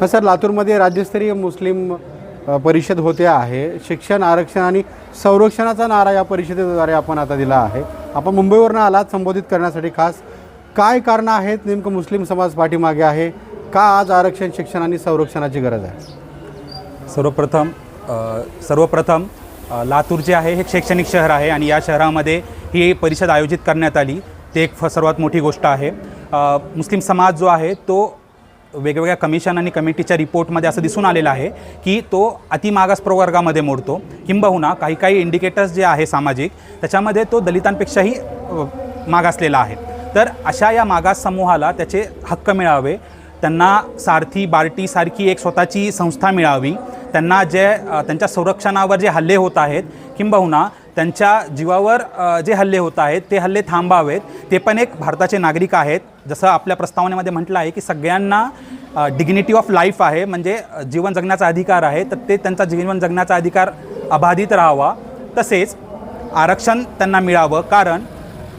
हा सर लातूरमध्ये राज्यस्तरीय मुस्लिम परिषद होते आहे. शिक्षण आरक्षण आणि संरक्षणाचा नारा या परिषदेद्वारे आपण आता दिला आहे. आपण मुंबईवरनं आलात संबोधित करण्यासाठी खास. काय कारणं आहेत? नेमकं मुस्लिम समाज पाठीमागे आहे. का आज आरक्षण शिक्षण आणि संरक्षणाची गरज आहे? सर्वप्रथम सर्वप्रथम लातूर जे आहे हे शैक्षणिक शहर आहे आणि या शहरामध्ये ही परिषद आयोजित करण्यात आली. ते एक फ सर्वात मोठी गोष्ट आहे. मुस्लिम समाज जो आहे तो वेगवेगळ्या कमिशन आणि कमिटीच्या रिपोर्टमध्ये असं दिसून आलेलं आहे की तो अतिमागास प्रवर्गामध्ये मोडतो. किंबहुना काही काही इंडिकेटर्स जे आहे सामाजिक त्याच्यामध्ये तो दलितांपेक्षाही मागासलेला आहे. तर अशा या मागास समूहाला त्याचे हक्क मिळावे त्यांना सारथी बार्टीसारखी एक स्वतःची संस्था मिळावी त्यांना जे त्यांच्या संरक्षणावर जे हल्ले होत आहेत किंबहुना त्यांच्या जीवावर जे हल्ले होत आहेत ते हल्ले थांबावेत ते पण एक भारताचे नागरिक आहेत जसं आपल्या प्रस्तावनेमध्ये म्हटलं आहे की सगळ्यांना डिग्निटी ऑफ लाईफ आहे म्हणजे जीवन जगण्याचा अधिकार आहे तर ते त्यांचा जीवन जगण्याचा अधिकार अबाधित राहावा. तसेच आरक्षण त्यांना मिळावं कारण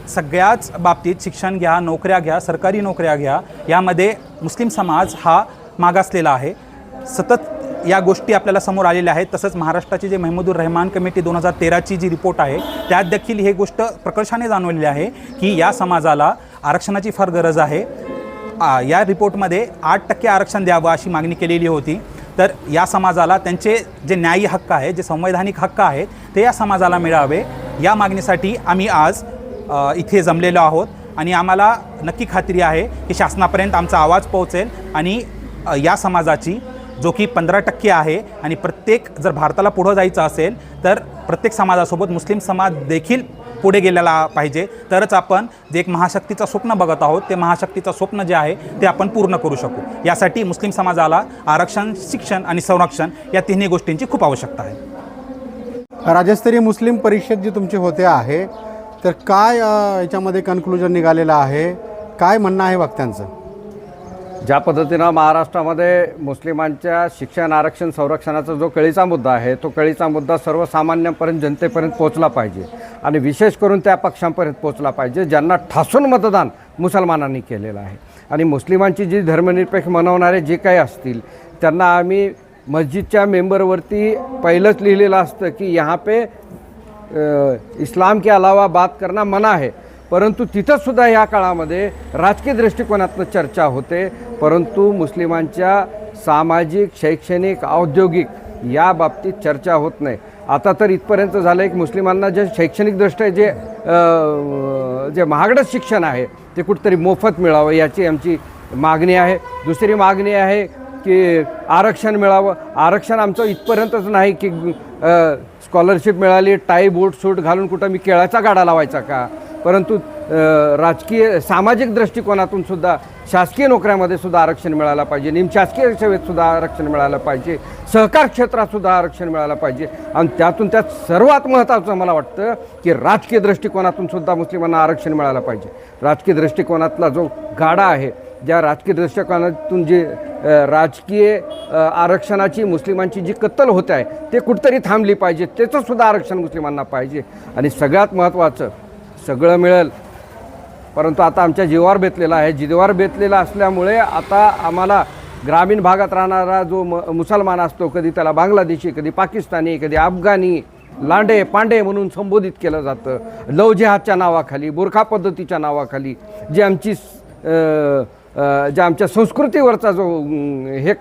सगळ्याच बाबतीत शिक्षण घ्या नोकऱ्या घ्या सरकारी नोकऱ्या घ्या यामध्ये मुस्लिम समाज हा मागासलेला आहे. सतत या गोष्टी आपल्याला समोर आलेल्या आहेत. तसंच महाराष्ट्राची जे महमूदुर रहमान कमिटी दोन हजार तेराची जी रिपोर्ट आहे त्यात देखील हे गोष्ट प्रकर्षाने जाणवलेली आहे की या समाजाला आरक्षणाची फार गरज आहे. या रिपोर्टमध्ये आठ टक्के आरक्षण द्यावं अशी मागणी केलेली होती. तर या समाजाला त्यांचे जे न्यायी हक्क आहे जे संवैधानिक हक्क आहेत ते या समाजाला मिळावे. या मागणीसाठी आम्ही आज इथे जमलेलो आहोत. आणि आम्हाला नक्की खात्री आहे की शासनापर्यंत आमचा आवाज पोहोचेल आणि या समाजाची जो की पंधरा टक्के आहे आणि प्रत्येक जर भारताला पुढं जायचं असेल तर प्रत्येक समाजासोबत मुस्लिम समाज देखील पुढे गेलेला पाहिजे. तरच आपण जे एक महाशक्तीचं स्वप्न बघत आहोत ते महाशक्तीचं स्वप्न जे आहे ते आपण पूर्ण करू शकू. यासाठी मुस्लिम समाजाला आरक्षण शिक्षण आणि संरक्षण या तिन्ही गोष्टींची खूप आवश्यकता आहे. राज्यस्तरीय मुस्लिम परिषद जी तुमची होते आहे तर काय याच्यामध्ये कन्क्लुजन निघालेलं आहे? काय म्हणणं आहे वक्त्यांचं? ज्या पद्धतीनं महाराष्ट्रामध्ये मुस्लिमांच्या शिक्षण आरक्षण संरक्षणाचा जो कळीचा मुद्दा आहे तो कळीचा मुद्दा सर्वसामान्यांपर्यंत जनतेपर्यंत पोचला पाहिजे. आणि विशेष करून त्या पक्षांपर्यंत पोचला पाहिजे ज्यांना ठासून मतदान मुसलमानांनी केलेलं आहे. आणि मुस्लिमांची जी धर्मनिरपेक्ष मनवणारे जे काही असतील त्यांना आम्ही मस्जिदच्या मेंबरवरती पहिलंच लिहिलेलं असतं की यहाँ पे इस्लाम के अलावा बात करना मना है. परंतु तिथंसुद्धा या काळामध्ये राजकीय दृष्टिकोनातनं चर्चा होते परंतु मुस्लिमांच्या सामाजिक शैक्षणिक औद्योगिक या बाबतीत चर्चा होत नाही. आता तर इथपर्यंत झालं आहे की मुस्लिमांना जे शैक्षणिकदृष्ट्या जे जे महागडं शिक्षण आहे ते कुठंतरी मोफत मिळावं याची आमची मागणी आहे. दुसरी मागणी आहे की आरक्षण मिळावं. आरक्षण आमचं इथपर्यंतच नाही की स्कॉलरशिप मिळाली टाई बूट सूट घालून कुठं मी केळाचा गाडा लावायचा का? परंतु राजकीय सामाजिक दृष्टिकोनातून सुद्धा शासकीय नोकऱ्यामध्ये सुद्धा आरक्षण मिळायला पाहिजे. निमशासकीय सेवेत सुद्धा आरक्षण मिळायला पाहिजे. सहकार क्षेत्रात सुद्धा आरक्षण मिळायला पाहिजे. आणि त्यातून त्यात सर्वात महत्त्वाचं मला वाटतं की राजकीय दृष्टिकोनातून सुद्धा मुस्लिमांना आरक्षण मिळायला पाहिजे. राजकीय दृष्टिकोनातला जो गाडा आहे ज्या राजकीय दृष्टिकोनातून जे राजकीय आरक्षणाची मुस्लिमांची जी कत्तल होत आहे ते कुठंतरी थांबली पाहिजे. त्याचंसुद्धा आरक्षण मुस्लिमांना पाहिजे. आणि सगळ्यात महत्त्वाचं सगळं मिळेल. परंतु आता आमच्या जीवावर बेतलेला आहे. जीवावर बेतलेला असल्यामुळे आता आम्हाला ग्रामीण भागात राहणारा जो म मुसलमान असतो कधी त्याला बांगलादेशी कधी पाकिस्तानी कधी अफगाणी लांडे पांडे म्हणून संबोधित केलं जातं. लव जिहादच्या नावाखाली बुरखा पद्धतीच्या नावाखाली जी आमची जे ज्या आमच्या संस्कृतीवरचा जो हे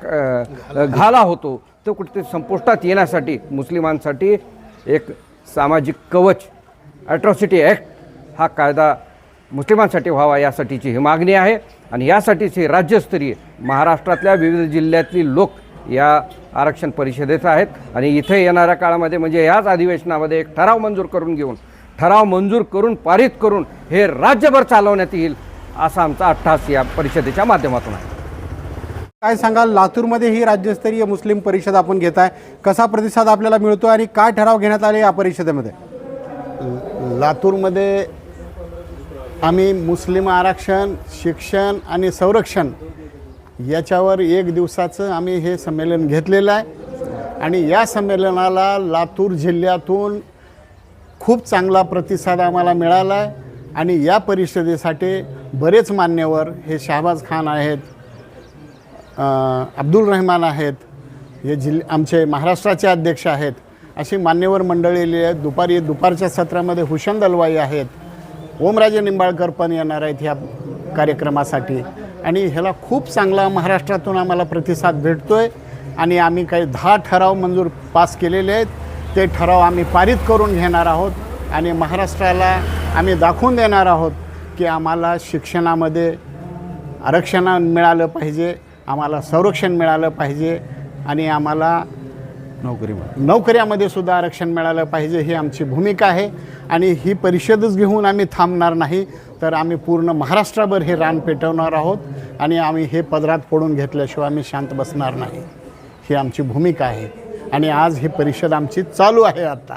घाला होतो तो कुठे संपुष्टात येण्यासाठी मुस्लिमांसाठी एक सामाजिक कवच ॲट्रॉसिटी ॲक्ट हा कायदा मुस्लिमांसाठी व्हावा यासाठीची ही मागणी आहे आणि यासाठीच हे राज्यस्तरीय महाराष्ट्रातल्या विविध जिल्ह्यातली लोक या आरक्षण परिषदेत आहेत. आणि इथे येणाऱ्या काळामध्ये म्हणजे याच अधिवेशनामध्ये एक ठराव मंजूर करून घेऊन ठराव मंजूर करून पारित करून हे राज्यभर चालवण्यात येईल असा आमचा अट्टास या परिषदेच्या माध्यमातून आहे. काय सांगाल? लातूरमध्ये ही राज्यस्तरीय मुस्लिम परिषद आपण घेताय कसा प्रतिसाद आपल्याला मिळतो आणि काय ठराव घेण्यात आले या परिषदेमध्ये? लातूरमध्ये आम्ही मुस्लिम आरक्षण शिक्षण आणि संरक्षण याच्यावर एक दिवसाचं आम्ही हे संमेलन घेतलेलं आहे. आणि या संमेलनाला लातूर जिल्ह्यातून खूप चांगला प्रतिसाद आम्हाला मिळाला आहे. आणि या परिषदेसाठी बरेच मान्यवर हे शहाबाज खान आहेत अब्दुल रहमान आहेत हे जिल आमचे महाराष्ट्राचे अध्यक्ष आहेत अशी मान्यवर मंडळी आहेत. दुपारी दुपारच्या सत्रामध्ये हुशन दलवाई आहेत. ओमराजे निंबाळकर पण येणार आहेत ह्या कार्यक्रमासाठी. आणि ह्याला खूप चांगला महाराष्ट्रातून आम्हाला प्रतिसाद भेटतो आहे आणि आम्ही काही दहा ठराव मंजूर पास केलेले आहेत. ते ठराव आम्ही पारित करून घेणार आहोत. आणि महाराष्ट्राला आम्ही दाखवून देणार आहोत की आम्हाला शिक्षणामध्ये आरक्षण मिळालं पाहिजे. आम्हाला संरक्षण मिळालं पाहिजे. आणि आम्हाला नोकरी नोकऱ्यामध्ये सुद्धा आरक्षण मिळालं पाहिजे ही आमची भूमिका आहे. आणि ही परिषदच घेऊन आम्ही थांबणार नाही तर आम्ही पूर्ण महाराष्ट्राभर हे रान पेटवणार आहोत. आणि आम्ही हे पदरात पडून घेतल्याशिवाय आम्ही शांत बसणार नाही. ही आमची भूमिका आहे. आणि आज ही परिषद आमची चालू आहे आता.